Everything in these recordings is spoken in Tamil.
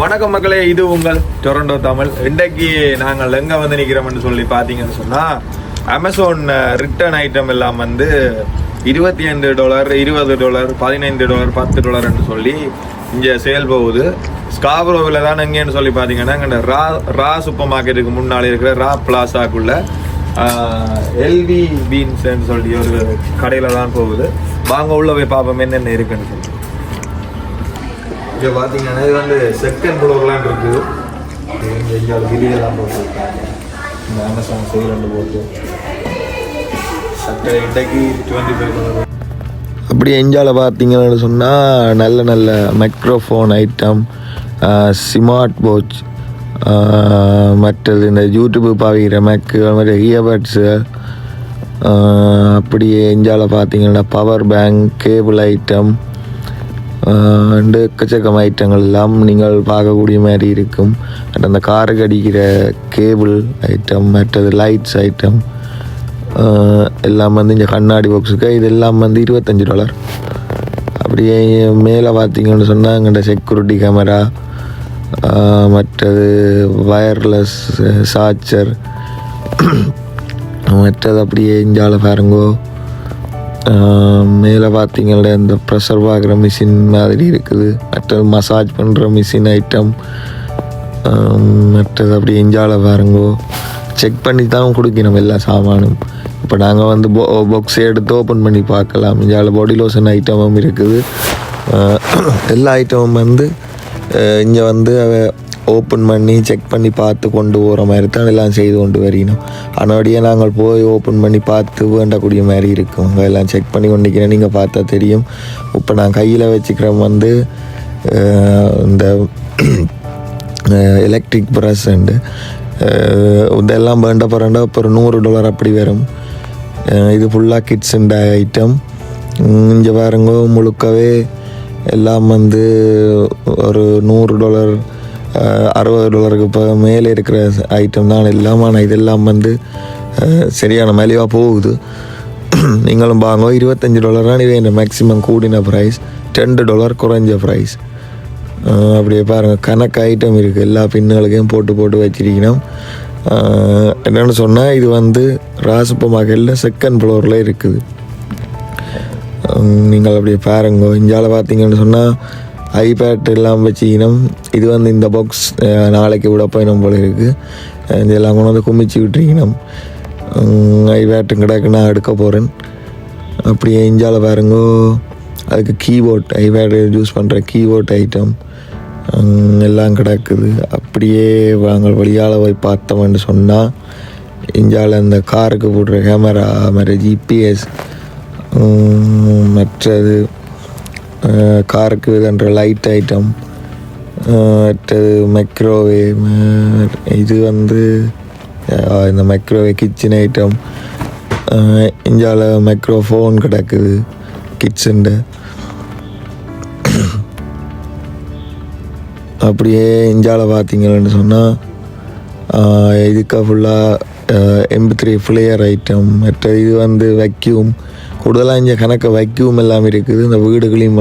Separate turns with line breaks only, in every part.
வணக்கம் மக்களே இது உங்கள் டொரண்டோ தமிழ். இன்றைக்கு நாங்கள் எங்கே வந்து நிற்கிறோம்னு சொல்லி பார்த்தீங்கன்னு சொன்னால் அமேசான் ரிட்டர்ன் ஐட்டம் எல்லாம் வந்து இருபத்தி ஐந்து டாலர் இருபது டாலர் பதினைந்து டாலர் பத்து டாலர்னு சொல்லி இங்கே சேல் போகுது. ஸ்காப்ரோவில் தான் எங்கேன்னு சொல்லி பார்த்தீங்கன்னா இங்கே ரா ரா சூப்பர் மார்க்கெட்டுக்கு முன்னாடி இருக்கிற ரா பிளாசாக்குள்ள எல்வி பீன்ஸ்ன்னு சொல்லி ஒரு கடையில் தான் போகுது. வாங்க உள்ளே போய் பார்ப்போம் என்னென்ன இருக்குன்னு சொல்லி. இங்கே பார்த்தீங்கன்னா இது வந்து செகண்ட் ஃப்ளோர்லாம் இருக்குது. இங்கே இங்கே கிளியெல்லாம் போட்டுருக்காங்க இந்த அமேசான் சேல் போட்டு. சட்டை இன்றைக்கு டுவெண்ட்டி ஃபைவ் அப்படி எஞ்சால பார்த்தீங்கன்னு சொன்னால் நல்ல நல்ல மைக்ரோஃபோன் ஐட்டம் ஸ்மார்ட் வாட்ச் மற்றது இந்த யூடியூப் பாவிக்கிற மேக்கு அது மாதிரி இயர்பட்ஸு அப்படியே எஞ்சால பார்த்தீங்கன்னா power bank cable item and எக்கச்சக்கம் ஐட்டங்கள் எல்லாம் நீங்கள் பார்க்கக்கூடிய மாதிரி இருக்கும் அண்ட் அந்த காருக்கு அடிக்கிற கேபிள் ஐட்டம் மற்றது லைட்ஸ் ஐட்டம் எல்லாம் வந்து இந்த கண்ணாடி பாக்ஸுக்கு இது எல்லாம் வந்து இருபத்தஞ்சி டாலர் அப்படியே மேலே பார்த்தீங்கன்னு சொன்னால் எங்கள்கிட்ட செக்யூரிட்டி கேமரா மற்றது வயர்லெஸ் சார்ஜர் மற்றது அப்படியே இஞ்சால பாருங்கோ மேலே பார்த்தீங்கன்னா இந்த ப்ரெஷர் பார்க்குற மிஷின் மாதிரி இருக்குது. மற்றது மசாஜ் பண்ணுற மிஷின் ஐட்டம் மற்றது அப்படி எஞ்சால பாருங்கோ. செக் பண்ணி தான் கொடுக்கணும் எல்லா சாமானும். இப்போ நாங்கள் வந்து போ பாக்ஸ் எடுத்து ஓப்பன் பண்ணி பார்க்கலாம். இஞ்சால பாடி லோஷன் ஐட்டமும் இருக்குது. எல்லா ஐட்டமும் வந்து இங்கே வந்து ஓப்பன் பண்ணி செக் பண்ணி பார்த்து கொண்டு போகிற மாதிரி தான் எல்லாம் செய்து கொண்டு வரணும் ஆனபடியே நாங்கள் போய் ஓப்பன் பண்ணி பார்த்து வேண்டக்கூடிய மாதிரி இருக்கும். எல்லாம் செக் பண்ணி கொண்டிருக்கிறேன் நீங்கள் பார்த்தா தெரியும். இப்போ நான் கையில் வச்சுக்கிறேன் வந்து இந்த எலக்ட்ரிக் ப்ரஷ் உண்டு. இதெல்லாம் வேண்ட போகிறேன்டா இப்போ ஒரு நூறு டாலர் அப்படி வரும். இது ஃபுல்லாக கிட்ஸுண்ட ஐட்டம் இங்கே பாருங்க முழுக்கவே எல்லாம் வந்து ஒரு நூறு டாலர் அறுபது டாலருக்கு இப்போ மேலே இருக்கிற ஐட்டம் தான் இல்லாமல் ஆனால் இதெல்லாம் வந்து சரியான மலிவாக போகுது. நீங்களும் வாங்க. இருபத்தஞ்சி டாலர் தான் இது மேக்ஸிமம் கூடின ப்ரைஸ் ரெண்டு டாலர் குறைஞ்ச ப்ரைஸ் அப்படியே பாருங்கள் கணக்கு ஐட்டம் இருக்குது எல்லா பின்னுகளுக்கும் போட்டு போட்டு வச்சிருக்கணும். என்னென்னு சொன்னால் இது வந்து ராசப்ப மகளில் செகண்ட் ஃப்ளோரில் இருக்குது. நீங்கள் அப்படியே பாருங்க. இந்தியாவில் பார்த்தீங்கன்னு சொன்னால் ஐபேட் எல்லாம் வச்சுக்கணும் இது வந்து இந்த பாக்ஸ் நாளைக்கு விட பயணம் போல இருக்குது இதெல்லாம் கொண்டு வந்து குமிச்சு விட்டுருக்கணும். ஐபேட்டும் கிடக்கு நான் எடுக்க போகிறேன் அப்படியே இஞ்சால பாருங்கோ. அதுக்கு கீபோர்ட் ஐபேட் யூஸ் பண்ணுற கீபோர்ட் ஐட்டம் எல்லாம் கிடக்குது. அப்படியே நாங்கள் வழியால் போய் பார்த்தோம்னு சொன்னால் இஞ்சால் இந்த காருக்கு போடுற கேமரா மாதிரி ஜிபிஎஸ் மற்றது காருக்கு இதுன்ற லைட் ஐட்டம் மற்றது மைக்ரோவேவ் இது வந்து இந்த மைக்ரோவேவ் கிச்சன் ஐட்டம் இந்தியாவில் மைக்ரோஃபோன் கிடக்குது கிட்ஸுண்டு அப்படியே இந்தியாவில் பார்த்தீங்கன்னு சொன்னால் இதுக்கு ஃபுல்லாக எம்பி த்ரீ ஃப்ளேயர் ஐட்டம் மற்ற இது வந்து வெக்யூம் கூடுதலாக இங்கே கணக்கு வைக்யூம் எல்லாம் இருக்குது. இந்த வீடு க்ளீன்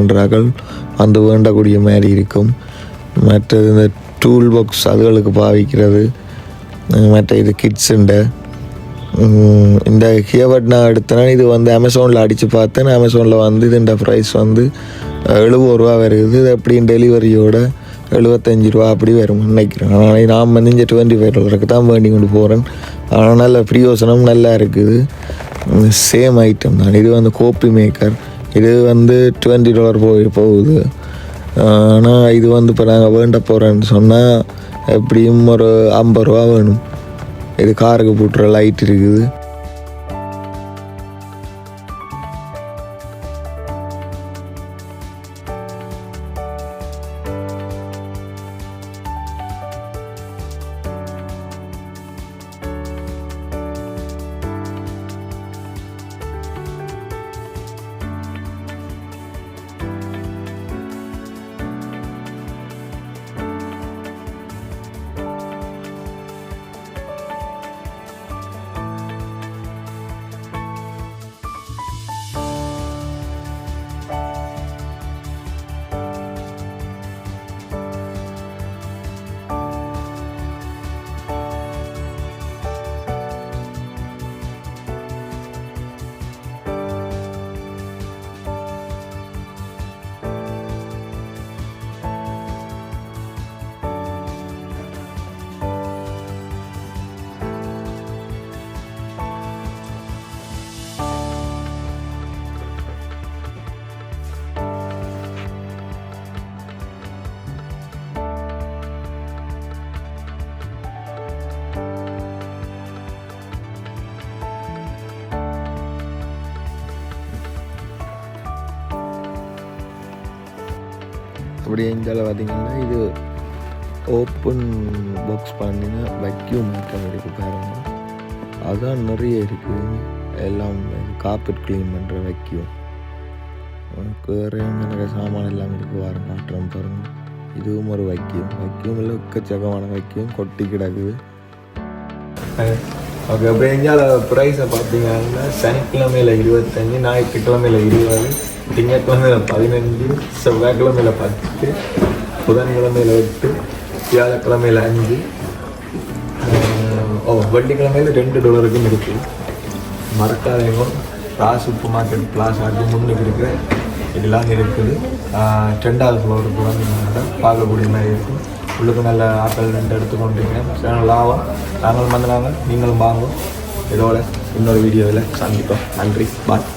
அந்த வந்து வேண்டக்கூடிய மாதிரி இருக்கும். மற்றது இந்த டூல் பாக்ஸ் அதுகளுக்கு பாவிக்கிறது. மற்ற இது கிட்ஸுண்ட இந்த ஹியர்பட் நான் எடுத்தேன்னா இது வந்து அமேசானில் அடித்து பார்த்தேன். அமேசானில் வந்து இதுண்ட ப்ரைஸ் வந்து எழுபது ரூபா வருது. இது எப்படியும் டெலிவரியோட எழுபத்தஞ்சி ரூபா அப்படி வரும். நினைக்கிறேன். ஆனால் நான் வந்து இங்கே டுவெண்ட்டி ஃபைவ் டாலருக்கு தான் வேண்டி கொண்டு போகிறேன் ஆனால் நல்ல பிரியோசனம் நல்லா இருக்குது. சேம் ஐட்டம் தான். இது வந்து கோப்பி மேக்கர் இது வந்து டுவெண்ட்டி டாலர் போய் போகுது. ஆனால் இது வந்து இப்போ நாங்கள் வேண்ட போகிறேன்னு சொன்னால் எப்படியும் ஒரு ஐம்பது ரூபா வேணும். இது காருக்கு போட்டுற லைட் இருக்குது. அப்படி எஞ்சால பார்த்தீங்கன்னா இது ஓப்பன் பாக்ஸ் பண்ணினா வைக்யூம் ஐட்டம் இருக்குது பாருங்க. அதான் நிறைய இருக்குது எல்லாம் கார்பெட் க்ளீன் பண்ணுற வைக்யூம் வேறு நிறைய சாமான் எல்லாம் இருக்குது வாரம் மாற்றம் பாருங்க. இதுவும் ஒரு வைக்கியம் வைக்கியம் இல்லை எக்கச்சக்கமான வைக்கியம் கொட்டி கிடக்குது ஓகே அப்போ எங்கேயாவது ப்ரைஸை பார்த்தீங்கன்னா சனிக்கிழமையில் இருபத்தஞ்சி ஞாயிற்றுக்கிழமையில் இருபது. திங்கட்கிழமையில பதினஞ்சு செவ்வாய்க்கிழமையில பத்து புதன்கிழமையில எட்டு வியாழக்கிழமையில அஞ்சு ஓ வெள்ளிக்கிழமையில் ரெண்டு டாலருக்கும் இருக்குது மறக்காதீங்க ராசு சூப்பர் மார்க்கெட் பிளாஸாக்கு முன்னுக்கு இருக்கிற இதெல்லாம் இருக்குது ரெண்டாவது ஃப்ளோருக்கு வந்து பார்க்கக்கூடிய மாதிரி இருக்கும் உள்ளுக்கு நல்ல ஆட்கள் ரெண்டு எடுத்துக்கொண்டிருக்கேன் லாபம் நாங்களும் வந்துடுவாங்க நீங்களும் வாங்கும் இதோட இன்னொரு வீடியோவில் சந்திப்போம் நன்றி பாய்